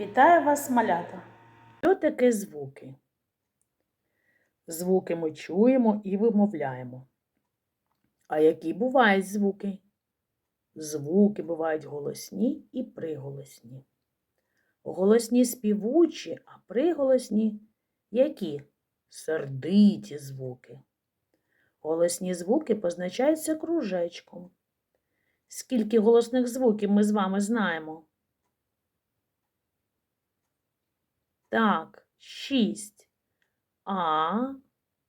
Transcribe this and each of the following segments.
Вітаю вас, малята! Що таке звуки? Звуки ми чуємо і вимовляємо. А які бувають звуки? Звуки бувають голосні і приголосні. Голосні співучі, а приголосні які? Сердиті звуки. Голосні звуки позначаються кружечком. Скільки голосних звуків ми з вами знаємо? Так, шість. А,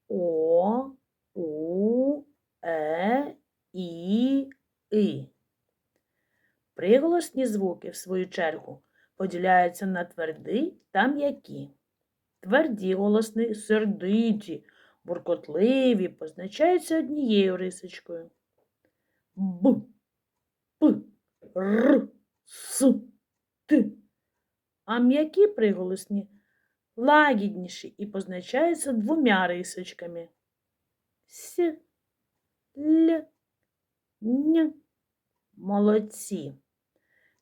О, У, Е, І, И. Приголосні звуки, в свою чергу, поділяються на тверді та м'які. Тверді голосні сердиті, буркотливі позначаються однією рисочкою. Б, П, Р, С, Т. А м'які приголосні лагідніші і позначаються двома рисочками. С, Л, Н. Молодці.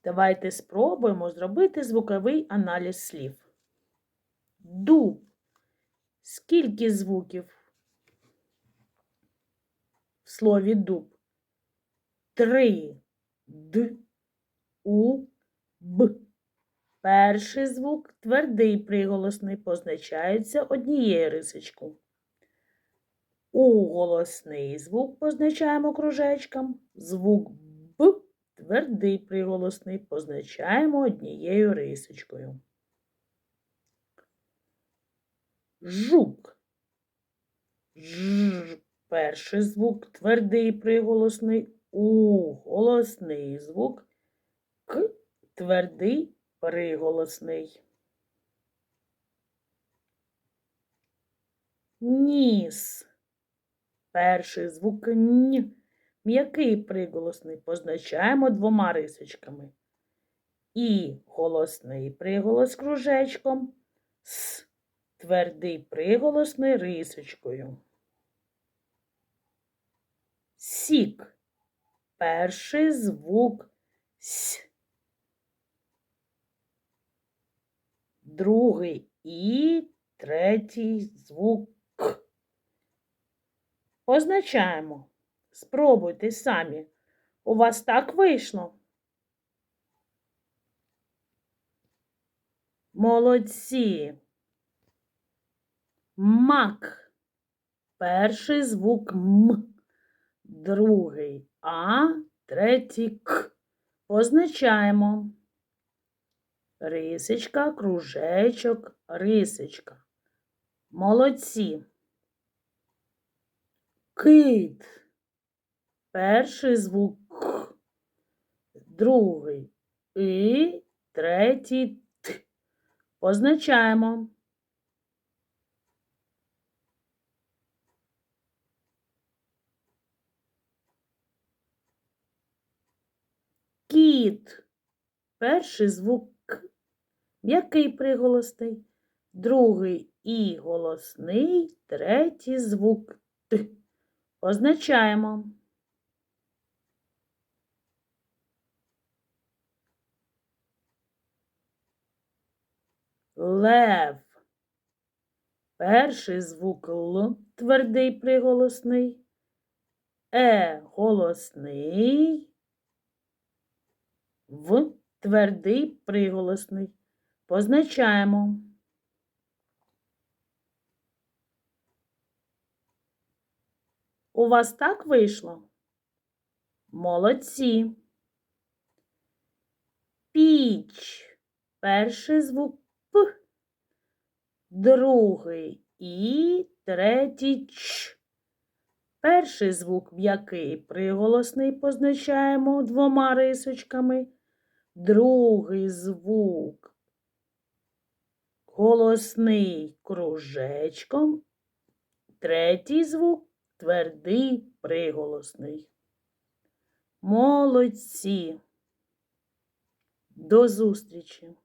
Давайте спробуємо зробити звуковий аналіз слів. Дуб. Скільки звуків в слові дуб? Три. Д, У. Перший звук твердий приголосний позначається однією рисочкою. У голосний звук позначаємо кружечком. Звук Б твердий приголосний позначаємо однією рисочкою. Жук. Ж. Перший звук твердий приголосний. У голосний звук. К твердий приголосний. Ніс. Перший звук Н. М'який приголосний позначаємо двома рисочками. І голосний приголос кружечком. С. Твердий приголосний рисочкою. Сік. Перший звук С. Другий І, третій звук К. Позначаємо. Спробуйте самі. У вас так вийшло? Молодці. Мак. Перший звук М. Другий А, третій К. Позначаємо. Рисочка, кружечок, рисочка. Молодці. Кит. Перший звук К. Другий І, третій Т. Позначаємо. Кіт. Перший звук К. М'який приголосний, другий І голосний, третій звук Т. Позначаємо. Лев. Перший звук Л твердий приголосний, Е голосний, В твердий приголосний. Позначаємо. У вас так вийшло? Молодці. Піч. Перший звук П, другий І, третій Ч. Перший звук м'який приголосний позначаємо двома рисочками. Другий звук голосний кружечком. Третій звук твердий приголосний. Молодці. До зустрічі!